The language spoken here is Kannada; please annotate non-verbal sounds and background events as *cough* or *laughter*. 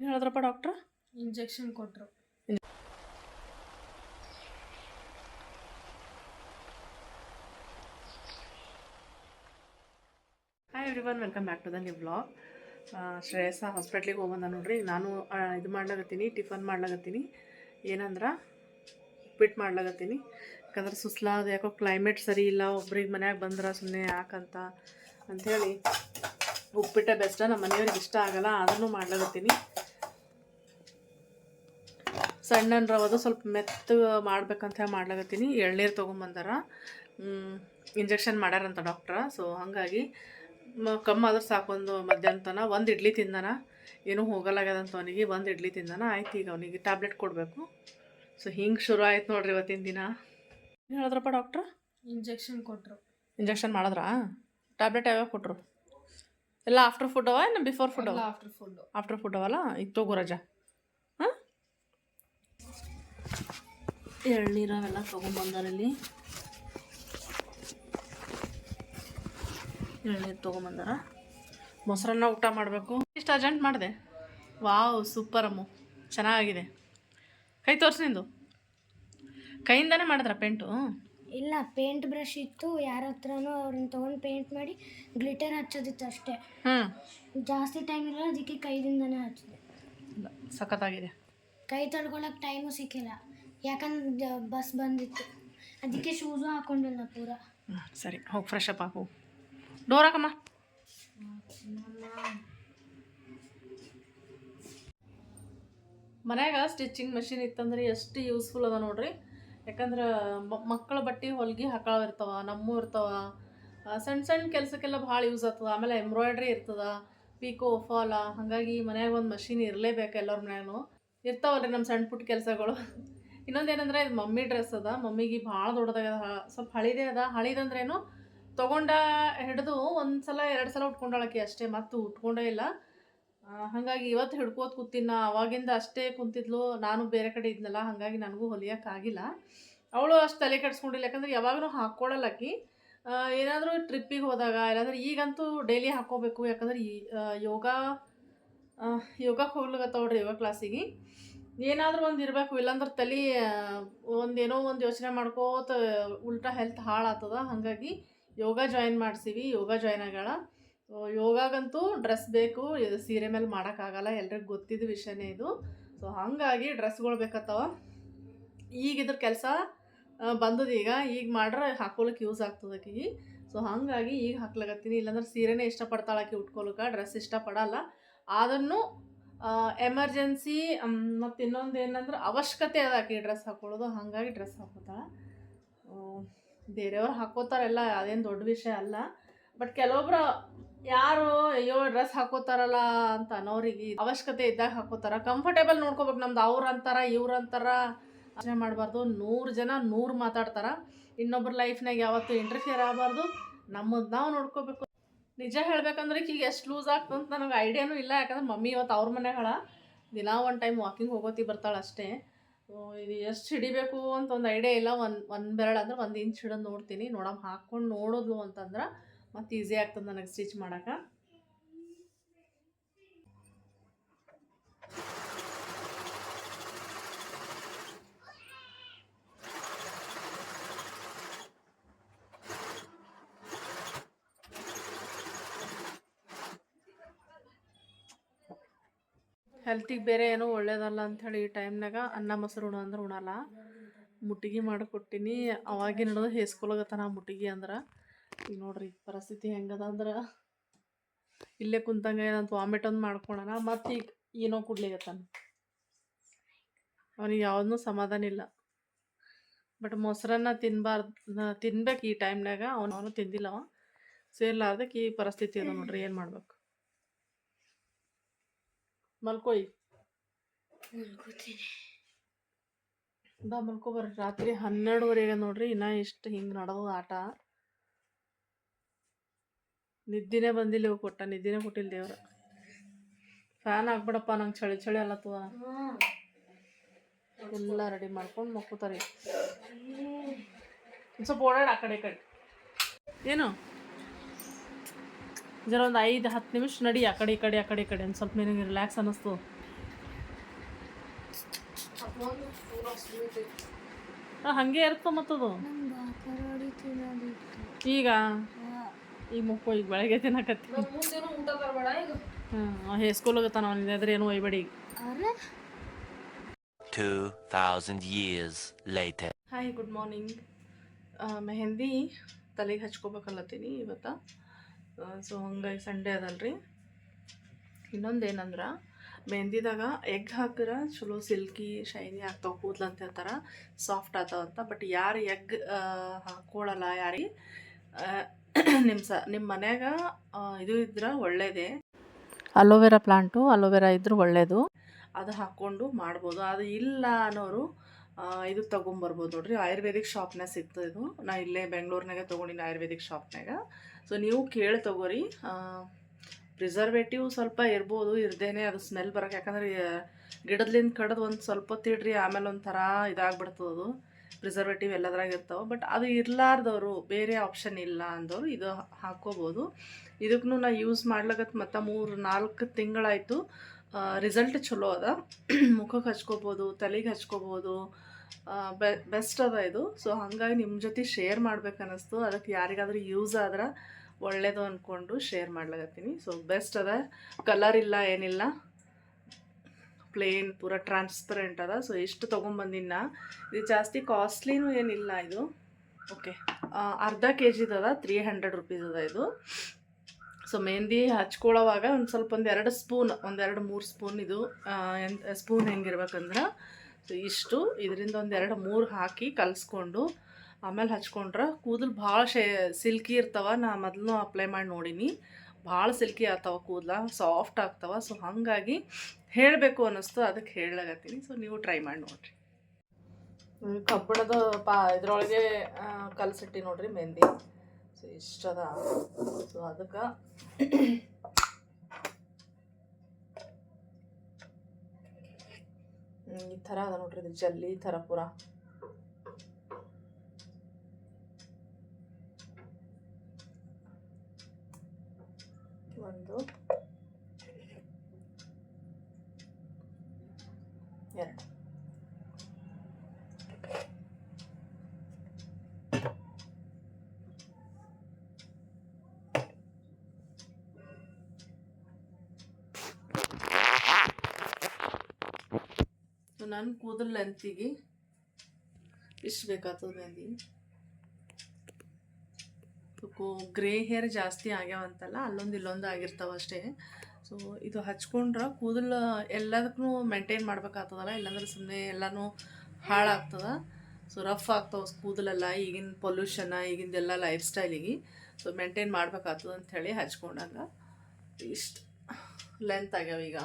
ಏನು ಹೇಳಿದ್ರಪ್ಪ ಡಾಕ್ಟ್ರ್? ಇಂಜೆಕ್ಷನ್ ಕೊಟ್ಟರು hi everyone welcome back to the new blog Shreyasa ಹಾಸ್ಪಿಟ್ಲಿಗೆ ಹೋಗ್ಬಂದ ನೋಡ್ರಿ. ನಾನು ಇದು ಮಾಡ್ಲಾಗತ್ತೀನಿ ಟಿಫನ್ ಮಾಡ್ಲಾಗತ್ತೀನಿ ಏನಂದ್ರೆ ಉಪ್ಪಿಟ್ಟು ಮಾಡ್ಲಾಗತ್ತೀನಿ ಯಾಕಂದ್ರೆ ಸುಸ್ಲಾದ ಯಾಕೋ ಕ್ಲೈಮೇಟ್ ಸರಿ ಇಲ್ಲ ಒಬ್ರಿಗೆ ಮನ್ಯಾಗ ಬಂದ್ರೆ ಸುಮ್ಮನೆ ಯಾಕಂತ ಅಂಥೇಳಿ ಉಪ್ಪಿಟ್ಟೆ ಬೆಸ್ಟ ನಮ್ಮ ಮನೆಯವ್ರಿಗೆ ಇಷ್ಟ ಆಗಲ್ಲ ಆದ್ರೂ ಮಾಡ್ಲಾಗತ್ತೀನಿ ಸಣ್ಣ ರವದು ಸ್ವಲ್ಪ ಮೆತ್ತಗೆ ಮಾಡ್ಬೇಕಂತ ಹೇಳಿ ಮಾಡ್ಲಾಗತ್ತೀನಿ ಎಳ್ನೀರು ತೊಗೊಂಬಂದಾರ. ಇಂಜೆಕ್ಷನ್ ಮಾಡ್ಯಾರಂತ ಡಾಕ್ಟ್ರ ಸೊ ಹಾಗಾಗಿ ಕಮ್ಮಿ ಆದ್ರೆ ಸಾಕೊಂದು ಮಧ್ಯಾಹ್ನ ತನ ಒಂದು ಇಡ್ಲಿ ತಿಂದಾನ. ಏನೂ ಹೋಗಲಾಗ್ಯದಂತ ಅವನಿಗೆ ಒಂದು ಇಡ್ಲಿ ತಿಂದಾನ. ಆಯ್ತು ಈಗ ಅವನಿಗೆ ಟ್ಯಾಬ್ಲೆಟ್ ಕೊಡಬೇಕು. ಸೊ ಹಿಂಗೆ ಶುರು ಆಯ್ತು ನೋಡ್ರಿ ಇವತ್ತಿನ ದಿನ. ಏನು ಹೇಳಿದ್ರಪ್ಪ ಡಾಕ್ಟ್ರ್ ಇಂಜೆಕ್ಷನ್ ಕೊಟ್ಟರು ಇಂಜೆಕ್ಷನ್ ಮಾಡಿದ್ರಾ? ಟ್ಯಾಬ್ಲೆಟ್ ಯಾವ್ಯಾವ ಕೊಟ್ಟರು ಎಲ್ಲ ಆಫ್ಟರ್ ಫುಡ್ ಅವ ಏನು ಬಿಫೋರ್ ಫುಡ್ ಅವ? ಆಫ್ಟರ್ ಫುಡ್ ಆಫ್ಟರ್ ಫುಡ್ ಅವಲ್ಲ? ಈಗ ತಗೋ ರಜಾ ಹಾಂ ಎಳ್ನೀರು ಅವೆಲ್ಲ ತೊಗೊಂಬಂದಾರಲ್ಲಿ ಎಳ್ನೀರು ತೊಗೊಂಬಂದಾರ ಮೊಸರನ್ನ ಊಟ ಮಾಡಬೇಕು. ಇಷ್ಟು ಅರ್ಜೆಂಟ್ ಮಾಡಿದೆ. Wow super Ammu. ಚೆನ್ನಾಗಿದೆ. ಕೈ ತೋರಿಸಿ ನಿಂದು. ಕೈಯಿಂದನೇ ಮಾಡಿದ್ರ ಪೇಂಟು ಇಲ್ಲ ಪೇಂಟ್ ಬ್ರಷ್ ಇತ್ತು. ಯಾರ ಹತ್ರನೂ ಅವ್ರನ್ನ ತೊಗೊಂಡು ಪೇಂಟ್ ಮಾಡಿ ಗ್ಲಿಟರ್ ಹಚ್ಚೋದಿತ್ತು ಅಷ್ಟೇ. ಹ್ಞೂ ಜಾಸ್ತಿ ಟೈಮ್ ಇರಲ್ಲ ಅದಕ್ಕೆ ಕೈದಿಂದನೇ ಹಚ್ಚಿದೆ. ಸಖತ್ತಾಗಿದೆ. ಕೈ ತೊಳ್ಕೊಳಕ್ಕೆ ಟೈಮು ಸಿಕ್ಕಿಲ್ಲ. ಯಾಕಂದ್ರೆ ಬಸ್ ಬಂದಿತ್ತು. ಅದಕ್ಕೆ ಶೂಸು ಹಾಕೊಂಡಿಲ್ಲ ಪೂರ. ಸರಿ. ಹೋಗಿ ಫ್ರೆಶ್ ಅಪ್ ಆಗು ಡೋರ್ ಹಾಕಮ್ಮ. ಮನ್ಯಾಗ ಸ್ಟಿಚಿಂಗ್ ಮಷಿನ್ ಇತ್ತಂದ್ರೆ ಎಷ್ಟು ಯೂಸ್ಫುಲ್ ಅದ ನೋಡ್ರಿ. ಯಾಕಂದ್ರೆ ಮಕ್ಕಳ ಬಟ್ಟೆ ಹೊಲ್ಗೆ ಹಾಕಾವ ಇರ್ತಾವ, ನಮ್ಮೂ ಇರ್ತಾವ. ಸಣ್ಣ ಸಣ್ಣ ಕೆಲಸಕ್ಕೆಲ್ಲ ಭಾಳ ಯೂಸ್ ಆಗ್ತದ. ಆಮೇಲೆ ಎಂಬ್ರಾಯ್ಡ್ರಿ ಇರ್ತದ ಪೀಕೋ ಫಾಲ ಹಾಗಾಗಿ ಮನ್ಯಾಗ ಒಂದು ಮಷಿನ್ ಇರಲೇಬೇಕು ಎಲ್ಲರ ಮನ್ಯಾಗೂ ಇರ್ತಾವಲ್ರಿ ನಮ್ಮ ಸಣ್ಣ ಪುಟ್ಟ ಕೆಲಸಗಳು. ಇನ್ನೊಂದೇನಂದ್ರೆ ಇದು ಮಮ್ಮಿ ಡ್ರೆಸ್ ಅದ. ಮಮ್ಮಿಗೆ ಭಾಳ ದೊಡ್ಡದಾಗ ಸ್ವಲ್ಪ ಹಳಿದೇ ಅದ. ಹಳಿದಂದ್ರೇನು ತೊಗೊಂಡ ಹಿಡಿದು ಒಂದು ಸಲ ಎರಡು ಸಲ ಉಟ್ಕೊಂಡಾಳಕಿ ಅಷ್ಟೇ, ಮತ್ತು ಉಟ್ಕೊಂಡೇ ಇಲ್ಲ. ಹಾಗಾಗಿ ಇವತ್ತು ಹಿಡ್ಕೋತ ಕೂತಿನ ಅವಾಗಿಂದ ಅಷ್ಟೇ ಕುಂತಿದ್ಲು. ನಾನು ಬೇರೆ ಕಡೆ ಇದ್ನಲ್ಲ, ಹಾಗಾಗಿ ನನಗೂ ಹೊಲಿಯೋಕ್ಕಾಗಿಲ್ಲ ಅವಳು ಅಷ್ಟು ತಲೆ ಕೆಡಿಸ್ಕೊಂಡಿಲ್ಲ. ಯಾಕಂದ್ರೆ ಯಾವಾಗಲೂ ಹಾಕ್ಕೊಳ್ಳಲ್ಲಕಿ ಏನಾದರೂ ಟ್ರಿಪ್ಪಿಗೆ ಹೋದಾಗ, ಇಲ್ಲಾಂದ್ರೆ ಈಗಂತೂ ಡೈಲಿ ಹಾಕ್ಕೋಬೇಕು ಯಾಕಂದ್ರೆ ಈ ಯೋಗ ಯೋಗಕ್ಕೆ ಹೋಗ್ಲಿಕ್ಕೆ ಯೋಗ ಕ್ಲಾಸಿಗೆ. ಏನಾದರೂ ಒಂದು ಇರಬೇಕು, ಇಲ್ಲಾಂದ್ರೆ ತಲೆ ಒಂದೇನೋ ಒಂದು ಯೋಚನೆ ಮಾಡ್ಕೋತ ಉಲ್ಟಾ ಹೆಲ್ತ್ ಹಾಳಾಗ್ತದ ಹಾಗಾಗಿ ಯೋಗ ಜಾಯಿನ್ ಮಾಡಿಸೀವಿ, ಯೋಗ ಜಾಯ್ನ್ ಸೊ ಯೋಗಾಗಂತೂ ಡ್ರೆಸ್ ಬೇಕು, ಇದು ಸೀರೆ ಮೇಲೆ ಮಾಡೋಕ್ಕಾಗಲ್ಲ ಎಲ್ರಿಗೂ ಗೊತ್ತಿದ್ದ ವಿಷಯನೇ ಇದು. ಸೊ ಹಾಗಾಗಿ ಡ್ರೆಸ್ಗಳು ಬೇಕತ್ತವ. ಈಗ ಇದ್ರ ಕೆಲಸ ಬಂದದ ಈಗ. ಈಗ ಮಾಡ್ರೆ ಹಾಕೊಳಕ್ಕೆ ಯೂಸ್ ಆಗ್ತದೆ ಆಕಿಗೆ. ಸೊ ಹಾಗಾಗಿ ಈಗ ಹಾಕ್ಲಾಗತ್ತೀನಿ ಇಲ್ಲಾಂದ್ರೆ ಸೀರೆನೇ ಇಷ್ಟಪಡ್ತಾಳೆ ಆಕಿ ಉಟ್ಕೊಳಕ್ಕೆ ಡ್ರೆಸ್ ಇಷ್ಟಪಡಲ್ಲ. ಅದನ್ನು ಎಮರ್ಜೆನ್ಸಿ ಮತ್ತು ಇನ್ನೊಂದು ಏನಂದ್ರೆ ಅವಶ್ಯಕತೆ ಅದ ಈ ಡ್ರೆಸ್ ಹಾಕೊಳ್ಳೋದು, ಹಾಗಾಗಿ ಡ್ರೆಸ್ ಹಾಕೋತಾಳೆ. ಬೇರೆಯವ್ರು ಹಾಕೋತಾರೆಲ್ಲ ಅದೇನು ದೊಡ್ಡ ವಿಷಯ ಅಲ್ಲ. ಬಟ್ ಕೆಲವೊಬ್ರು ಯಾರು, ಅಯ್ಯೋ ಡ್ರೆಸ್ ಹಾಕೋತಾರಲ್ಲ ಅಂತ ಅನ್ನೋರಿಗೆ ಅವಶ್ಯಕತೆ ಇದ್ದಾಗ ಹಾಕೋತಾರ. ಕಂಫರ್ಟೇಬಲ್ ನೋಡ್ಕೋಬೇಕು, ನಮ್ದು ಅವ್ರು ಅಂತಾರ, ಇವ್ರು ಅಂತಾರ. ಯೋಚನೆ ಮಾಡಬಾರ್ದು, ನೂರು ಜನ ನೂರು ಮಾತಾಡ್ತಾರ. ಇನ್ನೊಬ್ರ ಲೈಫ್ನಾಗ ಯಾವತ್ತೂ ಇಂಟರ್ಫಿಯರ್ ಆಗಬಾರ್ದು. ನಮ್ಮದು ನಾವು ನೋಡ್ಕೋಬೇಕು. ನಿಜ ಹೇಳ್ಬೇಕಂದ್ರೆ ಈಗ ಎಷ್ಟು ಲೂಸ್ ಆಗ್ತಂತ ನನಗೆ ಐಡಿಯಾನೂ ಇಲ್ಲ. ಯಾಕಂದ್ರೆ ಮಮ್ಮಿ ಇವತ್ತು ಅವ್ರ ಮನೆಗಳ ದಿನ ಒಂದು ಟೈಮ್ ವಾಕಿಂಗ್ ಹೋಗೋತಿ ಬರ್ತಾಳೆ ಅಷ್ಟೇ. ಇದು ಎಷ್ಟು ಹಿಡಿಬೇಕು ಅಂತ ಒಂದು ಐಡಿಯಾ ಇಲ್ಲ. ಒಂದು ಒಂದು ಬೆರಳು ಅಂದ್ರೆ ಒಂದು ಇಂಚ್ ಹಿಡಿದು ನೋಡ್ತೀನಿ. ನೋಡಮ್ಮ ಹಾಕ್ಕೊಂಡು ನೋಡೋದು ಅಂತಂದ್ರೆ ಮತ್ತು ಈಸಿ ಆಗ್ತದೆ ನನಗೆ ಸ್ಟಿಚ್ ಮಾಡೋಕೆ. ಹೆಲ್ತಿಗೆ ಬೇರೆ ಏನೋ ಒಳ್ಳೇದಲ್ಲ ಅಂಥೇಳಿ ಈ ಟೈಮ್ನಾಗ ಅನ್ನ, ಮೊಸರು ಉಣ ಅಂದ್ರೆ ಉಣಲ್ಲ. ಮುಟ್ಟಿಗೆ ಮಾಡಿಕೊಟ್ಟಿನಿ. ಅವಾಗಿನ ಹಿಡಿದು ಹೇಸ್ಕೊಳಗತ್ತಾನ ಮುಟ್ಟಿಗೆ ಅಂದ್ರೆ, ಈಗ ನೋಡ್ರಿ ಪರಿಸ್ಥಿತಿ ಹೆಂಗದ ಅಂದ್ರೆ ಇಲ್ಲೇ ಕುಂತಂಗ ಏನಂತ ವಾಮಿಟ್ ಒಂದು ಮಾಡ್ಕೊಳೋಣ. ಮತ್ತು ಈಗ ಏನೋ ಕುಡ್ಲಿಗತ್ತಾನ ಅವನಿಗೆ ಯಾವುದೂ ಸಮಾಧಾನ ಇಲ್ಲ. ಬಟ್ ಮೊಸರನ್ನ ತಿನ್ಬಾರ್ದು, ತಿನ್ಬೇಕು ಈ ಟೈಮ್ನಾಗ ಅವನು ಅವನು ತಿಂದಿಲ್ಲವ. ಸೇರ್ಲಾರ್ದಕ್ಕೆ ಈ ಪರಿಸ್ಥಿತಿ ಅದ ನೋಡ್ರಿ, ಏನು ಮಾಡ್ಬೇಕು? ಮಲ್ಕೋಯ್. ಬಾ ಮಲ್ಕೋ ಬರ್ರಿ. ರಾತ್ರಿ ಹನ್ನೆರಡುವರೆಗೆ ನೋಡ್ರಿ ಇನ್ನ ಎಷ್ಟು ಹಿಂಗೆ ನಡೆದ ಆಟ. ನಿದ್ದಿನೇ ಬಂದಿಲ್ಲ ಇವ್ ಕೊಟ್ಟ ನಿದ್ದಿನೇ ಕೊಟ್ಟಿಲ್ಲ ದೇವ್ರ. ಫ್ಯಾನ್ ಹಾಕ್ಬಿಡಪ್ಪ ನಂಗೆ ಚಳಿ ಚಳಿ ಅಲ್ಲತ್ತದ ಎಲ್ಲ ರೆಡಿ ಮಾಡ್ಕೊಂಡು ಮಕ್ಕೋತಾರೆ ಸ್ವಲ್ಪ ಓಡಾಡ ಆ ಕಡೆ ಕಡೆ. ಏನು? ಜರ ಒಂದು ಐದು ಹತ್ತು ನಿಮಿಷ ನಡಿ ಆ ಕಡೆ ಈ ಕಡೆ ಆ ಕಡೆ ಈ ಕಡೆ. ಒಂದು ಸ್ವಲ್ಪ ನಿನಗೆ ರಿಲ್ಯಾಕ್ಸ್ ಅನ್ನಿಸ್ತು. ಹಂಗೆ ಇರ್ತದೆ ಮತ್ತದು? ಈಗ? ಈಗ ಮುಕ್ಕೋ ಈಗ ಬೆಳಗ್ಗೆ ತಿನ್ನಕತ್ತಿ. ಹ್ಞೂ ಹೇ ಸ್ಕೂಲ್ ಹೋಗತ್ತಾನ ಅವನಿಗೆ ಅದ್ರ ಏನು ಒಯ್ಬೇಡಿ ಈಗ. ಅರೆ? 2,000 years later. Hi good morning mehndi ತಲೆಗೆ ಹಚ್ಕೋಬೇಕಲ್ಲತ್ತೀನಿ ಇವತ್ತು. ಸೊ ಹಂಗಾಗಿ ಸಂಡೇ ಅದಲ್ರಿ. ಇನ್ನೊಂದು ಏನಂದ್ರೆ ಮೆಹಂದಿದಾಗ ಎಗ್ ಹಾಕಿರ ಚಲೋ ಸಿಲ್ಕಿ ಶೈನಿ ಆಗ್ತಾವೆ ಕೂದಲು ಅಂತ ಹೇಳ್ತಾರೆ ಸಾಫ್ಟ್ ಆಗ್ತಾವಂತ ಬಟ್ ಯಾರು ಎಗ್ ಹಾಕ್ಕೊಳಲ್ಲ ಯಾರಿಗೆ *clears throat* ನಿಮ್ಮ ಸ ನಿಮ್ಮ ಮನ್ಯಾಗ ಇದು ಇದ್ರೆ ಒಳ್ಳೇದೇ. ಅಲೋವೆರಾ ಪ್ಲಾಂಟು ಅಲೋವೆರಾ ಇದ್ರೆ ಒಳ್ಳೆಯದು ಅದು ಹಾಕ್ಕೊಂಡು ಮಾಡ್ಬೋದು. ಅದು ಇಲ್ಲ ಅನ್ನೋರು ಇದು ತೊಗೊಂಬರ್ಬೋದು ನೋಡ್ರಿ. ಆಯುರ್ವೇದಿಕ್ ಶಾಪ್ನಾಗ ಸಿಗ್ತದೆ ಇದು. ನಾ ಇಲ್ಲೇ ಬೆಂಗಳೂರಿನಾಗ ತೊಗೊಂಡಿನಿ ಆಯುರ್ವೇದಿಕ್ ಶಾಪ್ನಾಗ ಸೊ ನೀವು ಕೇಳಿ ತಗೋರಿ. ಪ್ರಿಸರ್ವೇಟಿವ್ ಸ್ವಲ್ಪ ಇರ್ಬೋದು, ಇರ್ದೇನೆ ಅದು ಸ್ಮೆಲ್ ಬರೋಕೆ ಯಾಕಂದ್ರೆ ಗಿಡದ್ಲಿಂದ ಕಡ್ದು ಒಂದು ಸ್ವಲ್ಪ ತಿಡ್ರಿ ಆಮೇಲೆ ಒಂಥರ ಇದಾಗ್ಬಿಡ್ತದೆ ಅದು. ಪ್ರಿಸರ್ವೇಟಿವ್ ಎಲ್ಲದ್ರಾಗ ಇರ್ತಾವೆ. ಬಟ್ ಅದು ಇರಲಾರ್ದವರು, ಬೇರೆ ಆಪ್ಷನ್ ಇಲ್ಲ ಅಂದವರು ಇದು ಹಾಕ್ಕೋಬೋದು. ಇದಕ್ಕೂ ನಾ ಯೂಸ್ ಮಾಡ್ಲಕತ್ ಮತ್ತು ಮೂರು ನಾಲ್ಕು ತಿಂಗಳಾಯಿತು. ರಿಸಲ್ಟ್ ಚಲೋ ಅದ. *clears throat* ಮುಖಕ್ಕೆ ಹಚ್ಕೋಬೋದು ತಲೆಗೆ ಹಚ್ಕೋಬೋದು ಬೆಸ್ಟ್ ಅದ ಇದು. ಸೊ ಹಾಗಾಗಿ ನಿಮ್ಮ ಜೊತೆ ಶೇರ್ ಮಾಡ್ಬೇಕನ್ನಿಸ್ತು ಅದಕ್ಕೆ ಯಾರಿಗಾದರೂ ಯೂಸ್ ಆದ್ರೆ ಒಳ್ಳೇದು ಅಂದ್ಕೊಂಡು ಶೇರ್ ಮಾಡ್ಲಾಗತ್ತೀನಿ ಸೊ ಬೆಸ್ಟ್ ಅದ. ಕಲರ್ ಇಲ್ಲ, ಏನಿಲ್ಲ. ಪ್ಲೇನ್ ಪೂರ ಟ್ರಾನ್ಸ್ಪರೆಂಟ್ ಅದ. ಸೊ ಇಷ್ಟು ತೊಗೊಂಬಂದಿನ. ಇದು ಜಾಸ್ತಿ ಕಾಸ್ಟ್ಲಿನೂ ಏನಿಲ್ಲ ಇದು. ಓಕೆ ಅರ್ಧ ಕೆ ಜಿದದ ತ್ರೀ ಹಂಡ್ರೆಡ್ ರುಪೀಸ್ ಅದ ಇದು. ಸೊ ಮೆಹಂದಿ ಹಚ್ಕೊಳ್ಳೋವಾಗ ಒಂದು ಸ್ವಲ್ಪ ಒಂದು ಎರಡು ಸ್ಪೂನ್ ಒಂದೆರಡು ಮೂರು ಸ್ಪೂನ್ ಇದು ಸ್ಪೂನ್ ಹೆಂಗಿರ್ಬೇಕಂದ್ರೆ. ಸೊ ಇಷ್ಟು ಇದರಿಂದ ಒಂದೆರಡು ಮೂರು ಹಾಕಿ ಕಲಿಸ್ಕೊಂಡು, ಆಮೇಲೆ ಹಚ್ಕೊಂಡ್ರೆ ಕೂದಲು ಭಾಳ ಶೇ ಸಿಲ್ಕಿ ಇರ್ತಾವ. ನಾ ಮೊದಲು ಅಪ್ಲೈ ಮಾಡಿ ನೋಡೀನಿ. ಭಾಳ ಸಿಲ್ಕಿ ಆಗ್ತಾವ ಕೂದಲ ಸಾಫ್ಟ್ ಆಗ್ತಾವ. ಸೊ ಹಾಗಾಗಿ ಹೇಳಬೇಕು ಅನ್ನಿಸ್ತು ಅದಕ್ಕೆ ಹೇಳಕತ್ತೀನಿ. ಸೊ ನೀವು ಟ್ರೈ ಮಾಡಿ ನೋಡಿರಿ. ಕಬ್ಬಿಣದ ಪಾ, ಇದ್ರೊಳಗೆ ಕಲಸಿಟ್ಟಿ ನೋಡ್ರಿ ಮೆಹಂದಿ ಸೊ ಇಷ್ಟದ ಸೊ ಅದಕ್ಕೆ ಈ ಥರ ಅದ ನೋಡ್ರಿ ಇದು ಜಲ್ಲಿ ಥರ ಪೂರ. ಒಂದು. ಎರಡು. ನನ್ನ ಕೂದಲು ಲೆಂತಿಗೆ ಇಷ್ಟು ಬೇಕಾಗ್ತದೆ ಕೋ, ಗ್ರೇ ಹೇರ್ ಜಾಸ್ತಿ ಆಗ್ಯಾವಂತಲ್ಲ, ಅಲ್ಲೊಂದು ಇಲ್ಲೊಂದು ಆಗಿರ್ತಾವ ಅಷ್ಟೇ. ಸೊ ಇದು ಹಚ್ಕೊಂಡ್ರೆ ಕೂದಲು ಎಲ್ಲದಕ್ಕೂ ಮೇಂಟೈನ್ ಮಾಡ್ಬೇಕಾಗ್ತದಲ್ಲ, ಇಲ್ಲಾಂದ್ರೆ ಸುಮ್ಮನೆ ಎಲ್ಲನೂ ಹಾಳಾಗ್ತದ. ಸೊ ರಫ್ ಆಗ್ತಾವ ಕೂದಲೆಲ್ಲ, ಈಗಿನ ಪೊಲ್ಯೂಷನ್ ಈಗಿಂದೆಲ್ಲ ಲೈಫ್ ಸ್ಟೈಲಿಗೆ ಸೊ ಮೇಂಟೈನ್ ಮಾಡ್ಬೇಕಾಗ್ತದ ಅಂಥೇಳಿ ಹಚ್ಕೊಂಡಾಗ ಇಷ್ಟು ಲೆಂತ್ ಆಗ್ಯಾವ ಈಗ.